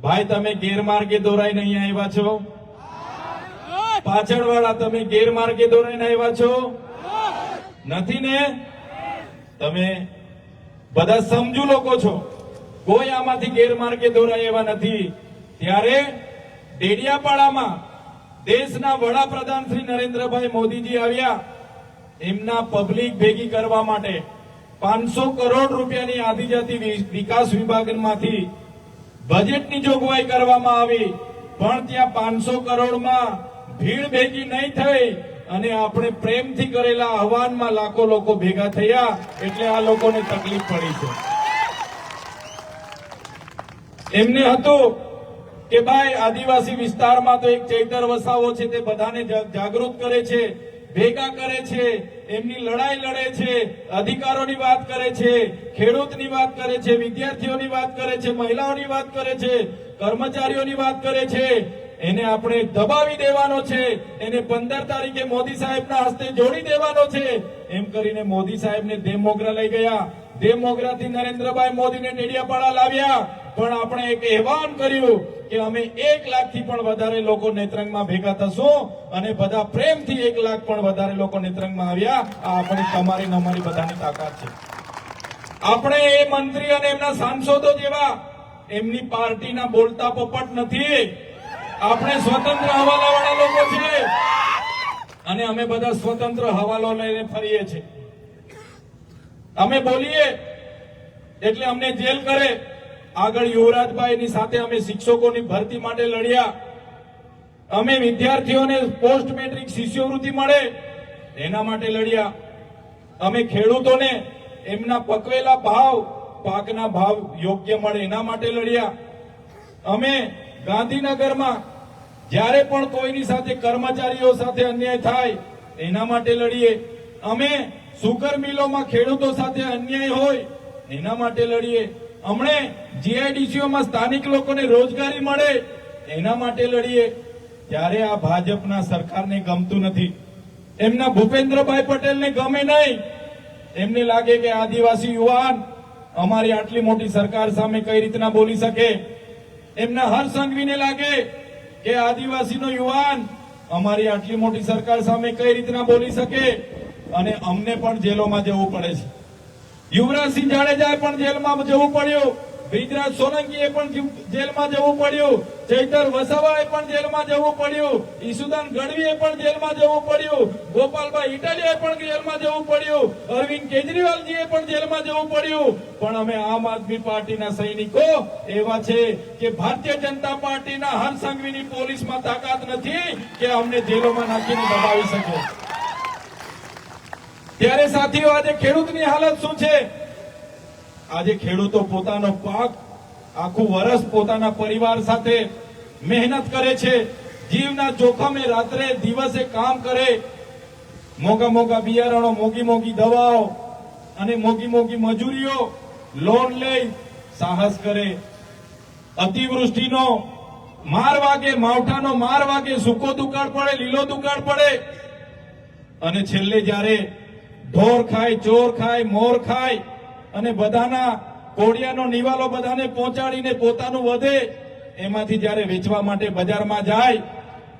ભાઈ, તમે ગેરમાર્ગે દોરાઈને અહીંયા આવ્યા છો? પાછળવાળા, તમે ગેરમાર્ગે દોરાઈને આવ્યા છો? નથી ને? તમે બધા સમજુ લોકો છો. કોઈ આમાંથી ગેરમાર્ગે દોરાય એવા નથી. ત્યારે ડેડિયાપાડામાં દેશના વડાપ્રધાન શ્રી નરેન્દ્રભાઈ મોદીજી આવ્યા. એમના પબ્લિક ભેગી કરવા માટે પાંચસો કરોડ રૂપિયાની આદિજાતિ વિકાસ વિભાગમાંથી બજેટની જોગવાઈ કરવામાં આવી, પણ ત્યાં પાંચસો કરોડમાં ભીડ ભેગી નહીં થઈ અને આપણે પ્રેમથી કરેલા આહવાનમાં લાખો લોકો ભેગા થયા, એટલે આ લોકોને તકલીફ પડી છે. એમને હતું કે ભાઈ, આદિવાસી વિસ્તારમાં તો એક ચૈતર વસાવો છે, તે બધાને જાગૃત કરે છે, ભેગા કરે છે એમની લડાઈ લડે છે, અધિકારોની વાત કરે છે, ખેડૂતની વાત કરે છે, વિદ્યાર્થીઓની વાત કરે છે, મહિલાઓની વાત કરે છે, કર્મચારીઓની વાત કરે છે. એને આપણે દબાવી દેવાનો છે, એને પંદર તારીખે મોદી સાહેબના હસ્તે જોડી દેવાનો છે. એમ કરીને મોદી સાહેબને દેવમોગરા લઈ ગયા. દેવમોગરાથી નરેન્દ્રભાઈ મોદીને ડેડિયાપાડા લાવ્યા. પણ આપણે એક અહેવાન કર્યું કે અમે એક લાખથી પણ વધારે લોકો નેત્રંગમાં ભેગા થશું અને બધા પ્રેમથી એક લાખ પણ વધારે લોકો નેત્રંગમાં આવ્યા. આ આપણી તમારી અમારી બધાની તાકાત છે. આપણે એ મંત્રી અને એમના સાંસદો જેવા એમની પાર્ટીના બોલતા પોપટ નથી. આપણે સ્વતંત્ર હવાલાવાળા લોકો છીએ. અને અમે બધા સ્વતંત્ર હવાલો લઈને ફરીએ છીએ. અમે બોલીએ એટલે અમને જેલ કરે. આગળ યુવરાજભાઈની સાથે અમે શિક્ષકોની ભરતી માટે લડ્યા. અમે વિદ્યાર્થીઓને પોસ્ટ મેટ્રિક શિષ્યવૃત્તિ મળે, એના માટે લડ્યા. અમે ખેડૂતોને એમના પકવેલા ભાવ, પાકના ભાવ યોગ્ય મળે, એના માટે લડ્યા. અમે ગાંધીનગરમાં જ્યારે પણ કોઈની સાથે કર્મચારીઓ સાથે અન્યાય થાય, એના માટે લડીએ. અમે સુગર મિલોમાં ખેડૂતો સાથે અન્યાય હોય, એના માટે લડીએ. હમણે જીઆઈડીસીઓમાં સ્થાનિક લોકોને રોજગારી મળે, એના માટે લડીએ. ત્યારે આ ભાજપના સરકારને ગમતું નથી. એમના ભૂપેન્દ્રભાઈ પટેલને ગમે નહીં. એમને લાગે કે આદિવાસી યુવાન અમારી આટલી મોટી સરકાર સામે કઈ રીતના બોલી શકે? એમના હર સંઘવીને લાગે કે આદિવાસીનો યુવાન અમારી આટલી મોટી સરકાર સામે કઈ રીતના બોલી શકે? અને અમને પણ જેલોમાં જવું પડે છે. યુવરાજસિંહ જાડેજાએ પણ જેલમાં જવું પડ્યું. બ્રિજરાજ સોલંકીએ પણ જેલમાં જવું પડ્યું. ચૈતર વસાવાએ પણ જેલમાં જવું પડ્યું. ઈસુદાન ગઢવીએ પણ જેલમાં જવું પડ્યું. ગોપાલભાઈ ઇટાલિયાએ પણ જેલમાં જવું પડ્યું. અરવિંદ કેજરીવાલજીએ પણ જેલમાં જવું પડ્યું. પણ અમે આમ આદમી પાર્ટીના સૈનિકો, એવા છે કે ભારતીય જનતા પાર્ટીના હર સંઘવીની પોલીસમાં તાકાત નથી કે અમને જેલોમાં નાખીને દબાવી શકે. ત્યારે સાથીઓ, આજે ખેડૂતની હાલત શું છે? આજે ખેડૂતો પોતાનો પાક આખું વર્ષ પોતાના પરિવાર સાથે મહેનત કરે છે, જીવના જોખમે રાત્રે દિવસે કામ કરે. મોંઘા મોંઘા બિયારણો, મોંઘી મોંઘી દવાઓ અને મોંઘી મોંઘી મજૂરીઓ લોન લઈ સાહસ કરે. અતિવૃષ્ટિનો માર વાગે, માવઠાનો માર વાગે, સૂકો દુકાળ પડે, લીલો દુકાળ પડે. અને છેલ્લે જ્યારે ઢોર ખાય, ચોર ખાય, મોર ખાય અને બધાના કોડિયાનો નિવાલો બધાને પહોંચાડીને પોતાનું વધે, એમાંથી જ્યારે વેચવા માટે બજારમાં જાય,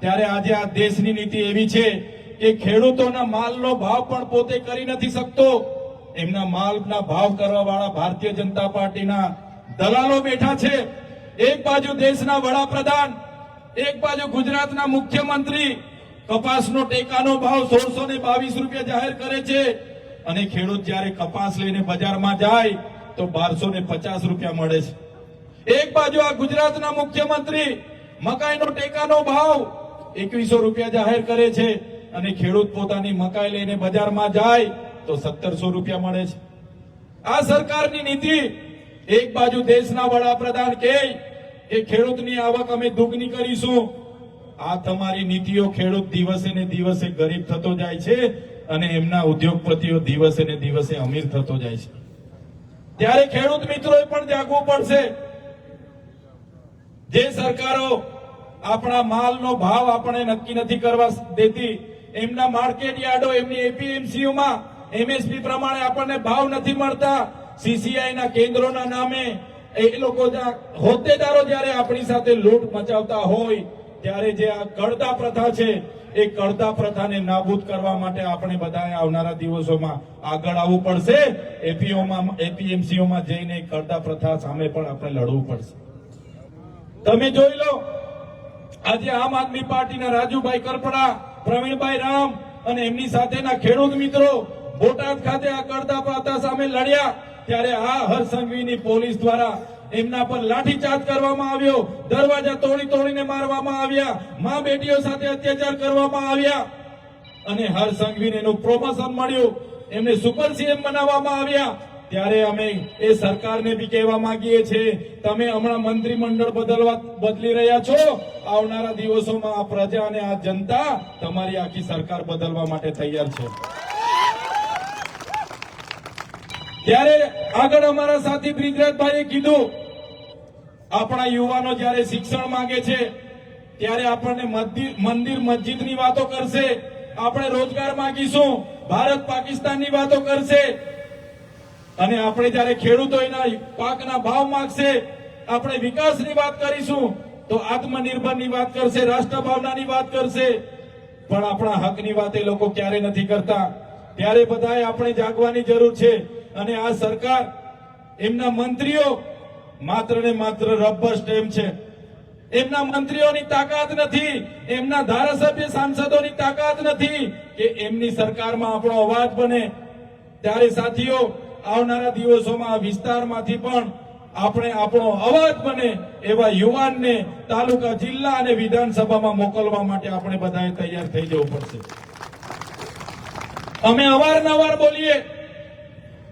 ત્યારે આજે આ દેશની નીતિ એવી છે કે ખેડૂતોના માલનો ભાવ પણ પોતે કરી નથી શકતો. એમના માલના ભાવ કરવા વાળા ભારતીય જનતા પાર્ટીના દલાલો બેઠા છે. એક બાજુ દેશના વડાપ્રધાન, એક બાજુ ગુજરાતના મુખ્યમંત્રી કપાસનો ટેકાનો ભાવ સોળસો ને બાવીસ રૂપિયા જાહેર કરે છે. અને ખેડૂત જ્યારે કપાસ લઈને બજારમાં જાય, તો બારસો ને પચાસ રૂપિયા મળે છે. એક બાજુ આ ગુજરાતના મુખ્યમંત્રી મકાઈનો ટેકાનો ભાવ એકવીસો રૂપિયા જાહેર કરે છે અને ખેડૂત પોતાની મકાઈ લઈને બજારમાં જાય, તો સત્તરસો રૂપિયા મળે છે. આ સરકારની નીતિ એક બાજુ દેશના વડાપ્રધાન કે ખેડૂતની આવક અમે દુગની કરીશું આ તમારી નીતિઓ ખેડૂત દિવસે ને દિવસે ગરીબ થતો જાય છે અને એમના ઉદ્યોગપતિઓ દિવસે ને દિવસે અમીર થતો જાય છે. ત્યારે ખેડૂત મિત્રોએ પણ જાગવું પડશે. જે સરકારો આપણા માલનો ભાવ આપણે નક્કી નથી કરવા દેતી, એમના માર્કેટ યાર્ડો, એમની એપીએમસીઓમાં એમએસપી પ્રમાણે આપણને ભાવ નથી મળતા. સીસીઆઈના કેન્દ્રોના નામે એ લોકો હોદ્દેદારો જ્યારે આપણી સાથે લૂંટ મચાવતા હોય ત્યારે જે આ કળતા પ્રથા છે, એ કળતા પ્રથાને નાબૂદ કરવા માટે આપણે બધાએ આવનારા દિવસોમાં આગળ આવવું પડશે. એપીઓમાં, એપીએમસીઓમાં જઈને કળતા પ્રથા સામે પણ આપણે લડવું પડશે. તમે જોઈ લો, આજે આમ આદમી પાર્ટીના રાજુભાઈ કરપડા, પ્રવીણભાઈ રામ અને એમની સાથેના ખેડૂત મિત્રો બોટાદ ખાતે આ કરતા પ્રથા સામે લડ્યા. ત્યારે આ હરસંઘવીની પોલીસ દ્વારા એમના પર લાઠીચાર્જ કરવામાં આવ્યો. દરવાજા તોડી તોડીને મારવામાં આવ્યા. મા બેટીઓ સાથે અત્યાચાર કરવામાં આવ્યા. અને હરસંઘવીને એનું પ્રોમોશન મળ્યું. એમને સુપર સીએમ બનાવવામાં આવ્યા. ત્યારે અમે એ સરકારને બી કહેવા માંગીએ છીએ, તમે હમણાં મંત્રીમંડળ બદલવા બદલી રહ્યા છો. આવનારા દિવસોમાં આ પ્રજા અને આ જનતા તમારી આખી સરકાર બદલવા માટે તૈયાર છે. ત્યારે આગળ અમારા સાથી બ્રિજરાજભાઈએ કીધું, આપણા યુવાનો જ્યારે શિક્ષણ માંગે છે, ત્યારે આપણને મંદિર મસ્જિદની વાતો કરશે. આપણે રોજગાર માંગીશું, ભારત પાકિસ્તાનની વાતો કરશે. અને આપણે જ્યારે ખેડૂતો એના પાકના ભાવ માંગશે, આપણે વિકાસની વાત કરીશું, તો આત્મનિર્ભરની વાત કરશે, રાષ્ટ્રભાવનાની વાત કરશે. પણ આપણા હકની વાત એ લોકો ક્યારે નથી કરતા. ત્યારે બધાએ આપણે જાગવાની જરૂર છે. અને આ સરકાર એમના મંત્રીઓ માત્ર ને માત્ર રબર સ્ટેમ્પ છે. એમના મંત્રીઓની તાકાત નથી, એમના ધારાસભ્ય સાંસદોની તાકાત નથી કે એમની સરકારમાં આપણો અવાજ બને. ત્યારે સાથીઓ, આવનારા દિવસોમાં આ વિસ્તારમાંથી પણ આપણે આપણો અવાજ બને એવા યુવાનને તાલુકા, જિલ્લા અને વિધાનસભામાં મોકલવા માટે આપણે બધાએ તૈયાર થઈ જવું પડશે. અમે અવારનવાર બોલીએ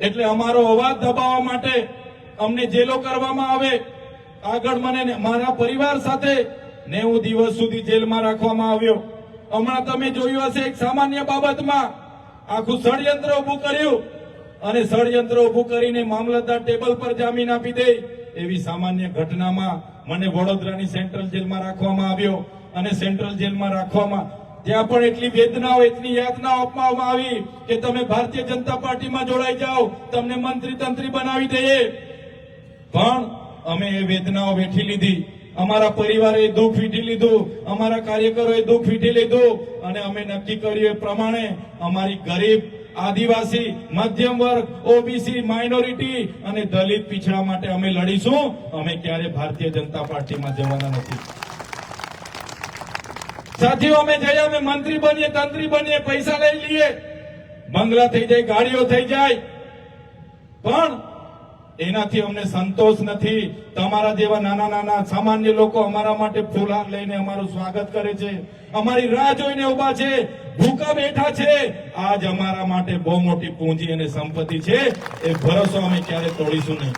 એટલે અમારો અવાજ દબાવવા માટે અમને જેલો કરવામાં આવે. આગળ મને મારા પરિવાર સાથે નેવું દિવસ સુધી જેલમાં રાખવામાં આવ્યો. હમણાં તમે જોયું હશે એક સામાન્ય બાબતમાં આખું ષડયંત્ર ઊભું કર્યું અને ષડયંત્ર ઊભું કરીને મામલતદાર ટેબલ પર જામીન આપી દે એવી સામાન્ય ઘટનામાં મને વડોદરાની સેન્ટ્રલ જેલમાં રાખવામાં આવ્યો. અને સેન્ટ્રલ જેલમાં રાખવામાં ત્યાં પણ એટલી વેદનાઓ, એટલી યાતનાઓ આપવામાં આવી કે તમે ભારતીય જનતા પાર્ટીમાં જોડાઈ જાઓ, તમને મંત્રી તંત્રી બનાવી દઈએ. પણ અમે એ વેદનાઓ વેઠી લીધી. અમારા પરિવારે દુઃખ વીઠી લીધું, અમારા કાર્યકરોએ દુઃખ વીઠી લીધું અને અમે નક્કી કર્યું એ પ્રમાણે અમારી ગરીબ, આદિવાસી, મધ્યમ વર્ગ, ઓબીસી, માઇનોરિટી અને દલિત પીછડા માટે અમે લડીશું. અમે ક્યારે ભારતીય જનતા પાર્ટીમાં જવાના નથી. સાથીઓ અમે જઈએ, અમે મંત્રી બનીએ, તંત્રી બનીએ, પૈસા લઈ લઈએ. બંગલા થઈ જાય, ગાડીઓ થઈ જાય. પણ એનાથી અમને સંતોષ નથી. તમારા જેવા નાના નાના સામાન્ય લોકો અમારા માટે ફૂલહાર લઈને અમારું સ્વાગત કરે છે. અમારી રાહ જોઈને ઊભા છે. ભૂકા બેઠા છે. આજ અમારા માટે બહુ મોટી પૂંજી અને સંપત્તિ છે. એ ભરોસો અમે ક્યારે તોડીશું નહીં.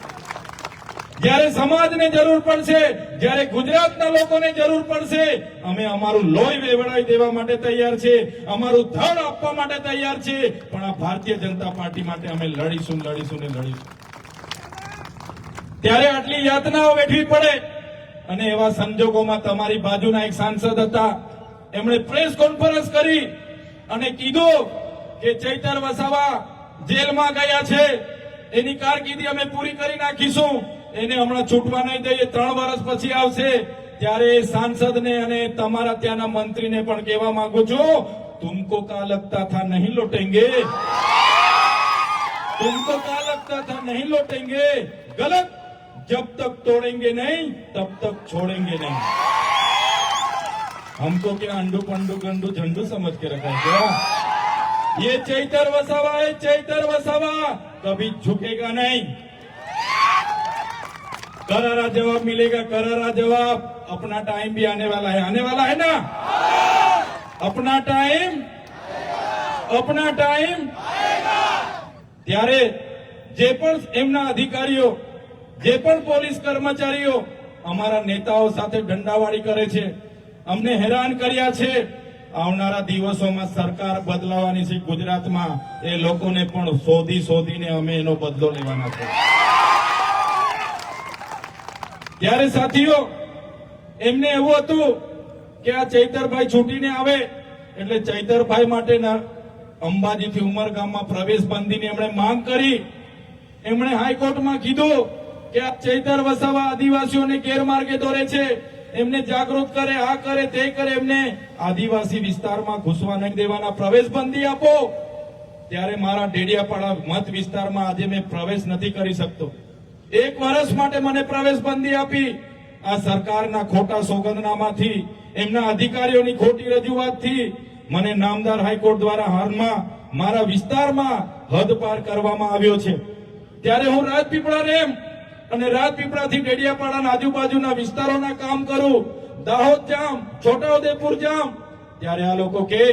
જ્યારે સમાજને જરૂર પડશે, જ્યારે ગુજરાતના લોકોને જરૂર પડશે, અમે અમારું લોહી વેવડાવી દેવા માટે તૈયાર છે, અમારું ધન આપવા માટે તૈયાર છે, પણ આ ભારતીય જનતા પાર્ટી માટે અમે લડીશું લડીશું ને લડીશું. ત્યારે આટલી યાતનાઓ વેઠવી પડે, અને એવા સંજોગોમાં તમારી બાજુના એક સાંસદ હતા, એમણે પ્રેસ કોન્ફરન્સ કરી, અને કીધું કે ચૈતર વસાવા જેલમાં ગયા છે, એની કારકિર્દી અમે પૂરી કરી નાખીશું. એને હમણાં છૂટવા નહીં દઈએ ત્રણ વર્ષ પછી આવશે ત્યારે એ સાંસદને અને તમારા ત્યાંના મંત્રીને પણ કહેવા માંગુ છું તુમકો કા લગતા થા નહીં લોટેંગે तुमको क्या लगता था नहीं लौटेंगे गलत जब तक तोड़ेंगे नहीं तब तक छोड़ेंगे नहीं हमको क्या अंडू पंडू गंडू झंडू समझ के रखा है क्या ये चैतर वसावा है चैतर वसावा कभी झुकेगा नहीं करारा जवाब मिलेगा करारा जवाब अपना टाइम भी आने वाला है आने वाला है ना अपना टाइम अपना टाइम ત્યારે જે પણ એમના અધિકારીઓ જે પણ પોલીસ કર્મચારીઓ અમારા નેતાઓ સાથે દંડાવાળી કરે છે અમને હેરાન કર્યા છે આવનારા દિવસોમાં સરકાર બદલાવાની છે ગુજરાતમાં એ લોકોને પણ શોધી શોધીને અમે એનો બદલો લેવાના છે ત્યારે સાથીઓ, એમને એવું હતું કે આ ચૈતરભાઈ છૂટીને આવે, એટલે ચૈતરભાઈ માટેના અંબાજીથી ઉમરગામમાં પ્રવેશ બંધીની એમણે માંગ કરી. એમણે હાઈકોર્ટમાં કીધું કે આ ચૈતર વસાવા આદિવાસીઓને ગેરમાર્ગે દોરે છે. એમને જાગૃત કરે, આ કરે, તે કરે, એમને આદિવાસી વિસ્તારમાં ઘૂસવા નહીં દેવાના પ્રવેશ બંધી આપો. ત્યારે મારા ડેડિયાપાડા મત વિસ્તારમાં આજે મેં પ્રવેશ નથી કરી શકતો. એક વર્ષ માટે મને પ્રવેશ બંધી આપી. આ સરકારના ખોટા સોગંદનામાથી, એમના અધિકારીઓની ખોટી રજૂઆતથી મને નામદાર હાઈકોર્ટ દ્વારા હાલમાં મારા વિસ્તારમાં હદ પાર કરવામાં આવ્યો છે. ત્યારે હું રાજપીપળા રેમ અને રાજપીપળાથી ડેડિયાપાડાના આજુબાજુના વિસ્તારોના કામ કરું. દાહોદ જામ, છોટાઉદેપુર જામ. ત્યારે આ લોકો કે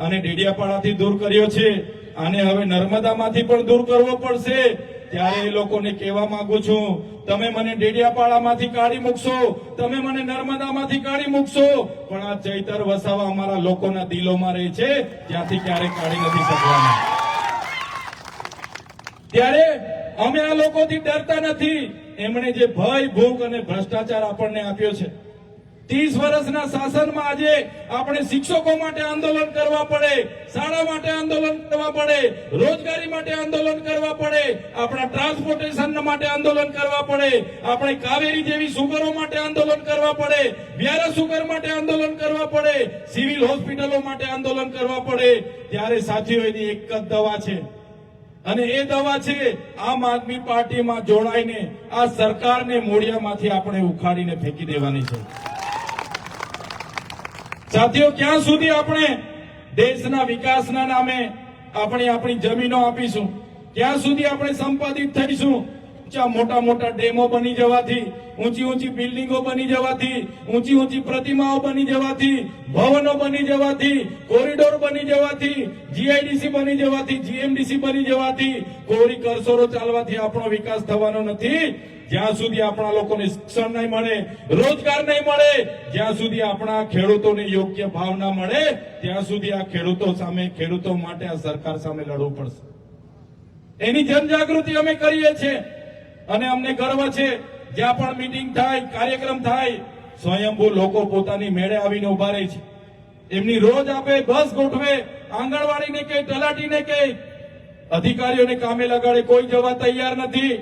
અને ડેડિયાપાડાથી દૂર કર્યો છે. આને હવે નર્મદામાંથી પણ દૂર કરવો પડશે. ત્યારે એ લોકોને કહેવા માંગુ છું, તમે મને ડેડિયાપાડામાંથી કાઢી મૂકશો, તમે મને નર્મદામાંથી કાઢી મૂકશો. પણ આ ચૈતર વસાવા અમારા લોકોના દિલોમાં રહે છે ત્યાંથી ક્યારેય કાઢી નથી શકવાના. ત્યારે અમે આ લોકોથી ડરતા નથી. એમણે જે ભય, ભૂખ અને ભ્રષ્ટાચાર આપણને આપ્યો છે ત્રીસ વર્ષના શાસનમાં આજે આપણે શિક્ષકો માટે આંદોલન કરવા પડે, શાળા માટે આંદોલન કરવા પડે, રોજગારી માટે આંદોલન કરવા પડે, આપણા ટ્રાન્સપોર્ટેશન માટે આંદોલન કરવા પડે, આપણે કાવેરી જેવી સુગરો માટે આંદોલન કરવા પડે, વ્યારા સુગર માટે આંદોલન કરવા પડે, સિવિલ હોસ્પિટલો માટે આંદોલન કરવા પડે. ત્યારે સાથીઓ, એની એક જ દવા છે. અને એ દવા છે, આમ આદમી પાર્ટીમાં જોડાઈને આ સરકારને મોડિયામાંથી આપણે ઉખાડીને ફેંકી દેવાની છે. સાથીઓ, ક્યાં સુધી આપણે દેશના વિકાસના નામે આપણે આપણી જમીનો આપીશું? ક્યાં સુધી આપણે સંપાદિત થઈશું? ઊંચા મોટા મોટા ડેમો બની જવાથી, ઊંચી ઊંચી બિલ્ડિંગો બની જવાથી, ઊંચી ઊંચી પ્રતિમાઓ બની જવાથી, ભવનો બની જવાથી, કોરિડોર બની જવાથી, જીઆઈડીસી બની જવાથી, જીએમડીસી બની જવાથી, કોરી કરસોરો ચાલવાથી આપણો વિકાસ થવાનો નથી. જ્યાં સુધી આપણા લોકોને શિક્ષણ નહીં મળે, રોજગાર નહીં મળે, જ્યાં સુધી આપણા ખેડૂતોને યોગ્ય ભાવ ના મળે, ત્યાં સુધી આ ખેડૂતો સામે, ખેડૂતો માટે આ સરકાર સામે લડવું પડશે. એની જનજાગૃતિ અમે કરીએ છીએ. અને અમને ગર્વ છે, જ્યાં પણ મીટિંગ થાય, કાર્યક્રમ થાય, સ્વયંભૂ લોકો પોતાની મેળે આવીને ઊભા રહે છે. એમની રોજ આપે બસ ગોઠવે, આંગણવાડીને કે, તલાટીને કે, અધિકારીઓને કામે લગાડે, કોઈ જવા તૈયાર નથી.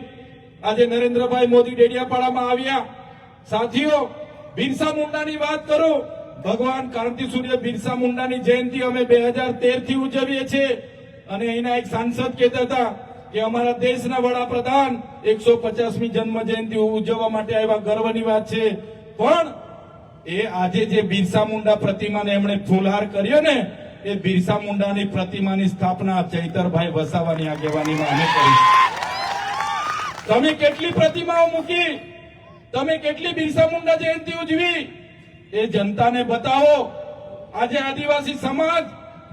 આજે નરેન્દ્રભાઈ મોદી ડેડિયાપાડામાં આવ્યા. સાથીઓ, બિરસા મુંડાની વાત કરું. ભગવાન કાંતિ સૂર્ય બિરસા મુંડાની જયંતિ અમે બે હજાર તેરથી ઉજવીએ છીએ. અને અહીંના એક સાંસદ કહેતા હતા કે, અમારા દેશના વડાપ્રધાન એકસો પચાસમી જન્મ જયંતિ ઉજવવા માટે આવ્યા ગર્વની વાત છે. પણ એ આજે જે બિરસા મુંડા પ્રતિમાને એમણે ફૂલહાર કર્યો ને, એ બિરસા મુંડાની પ્રતિમાની સ્થાપના ચૈતરભાઈ વસાવાની આગેવાનીમાં અમે કરી. તમે કેટલી પ્રતિમાઓ મૂકી? તમે કેટલી બિરસા મુંડા જયંતિ ઉજવી? એ જનતાને બતાવો. આજે આદિવાસી સમાજ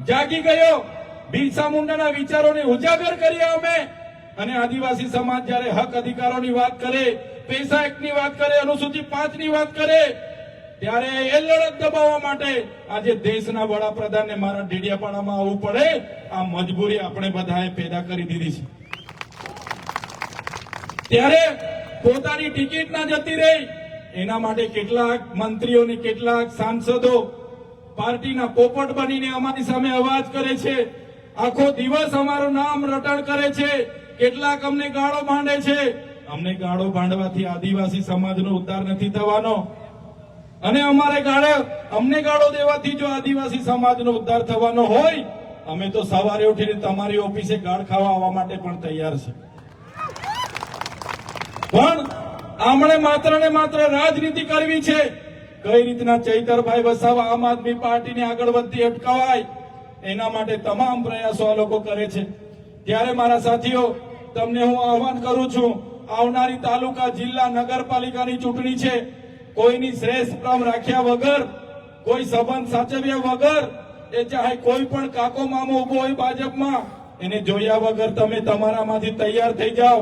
જાગી ગયો. બિરસા મુંડાના વિચારોને ઉજાગર કર્યા અમે. અને આદિવાસી સમાજ જ્યારે હક અધિકારોની વાત કરે, પૈસા એક્ટની વાત કરે, અનુસૂચિત પાંચની વાત કરે, ત્યારે એ લડત દબાવવા માટે આજે દેશના વડાપ્રધાનને મારા ડેડિયાપાડામાં આવવું પડે. આ મજબૂરી આપણે બધાએ પેદા કરી દીધી છે. ત્યારે પોતાની ટિકિટ ના જતી રહી. એના માટે કેટલાક મંત્રીઓને કેટલાક સાંસદો પાર્ટીના પોપટ બનીને અમારી સામે અવાજ કરે છે. આખો દિવસ અમારું નામ રટણ કરે છે. કેટલાક અમને ગાળો ભાંડે છે. અમને ગાળો ભાંડવાથી આદિવાસી સમાજનો ઉદ્ધાર નથી થવાનો. અને અમારે ગાળે અમને ગાળો દેવાથી જો આદિવાસી સમાજનો ઉદ્ધાર થવાનો હોય, અમે તો સવારે ઉઠીને તમારી ઓફિસે ગાળ ખાવા આવવા માટે પણ તૈયાર છે. પણ આમણે માત્ર ને માત્ર રાજનીતિ કરવી છે. કઈ રીતના ચૈતરભાઈ વસાવા આમ આદમી પાર્ટીને આગળ વધતી અટકાવાય, એના માટે તમામ પ્રયાસો આ લોકો કરે છે. ત્યારે મારા સાથીઓ તમને હું આહવાન કરું છું, આવનારી તાલુકા જિલ્લા નગરપાલિકાની ચૂંટણી છે. કોઈની શ્રેષ્ઠ ક્રમ રાખ્યા વગર, કોઈ સંબંધ સાચવ્યા વગર, એ ચાહે કોઈ પણ કાકો મામો ઊભો હોય ભાજપમાં, એને જોયા વગર તમે તમારામાંથી તૈયાર થઈ જાઓ.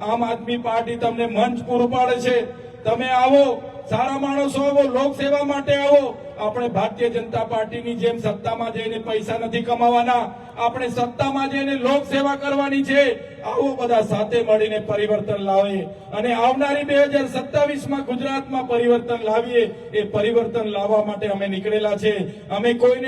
આમ આદમી પાર્ટી તમને મંચ પૂરું પાડે છે. તમે આવો સારા માણસો આવો લોકસેવા માટે આવો. આપણે ભારતીય જનતા પાર્ટીની જેમ સત્તામાં જઈને પૈસા નથી કમાવાના. આપણે સત્તામાં જઈને લોકસેવા કરવાની છે. આવો બધા સાથે મળીને પરિવર્તન લાવીએ. અને આવનારી બે હજાર સત્તાવીસમાં ગુજરાતમાં પરિવર્તન લાવીએ. એ પરિવર્તન લાવવા માટે અમે નીકળેલા છે. અમે કોઈને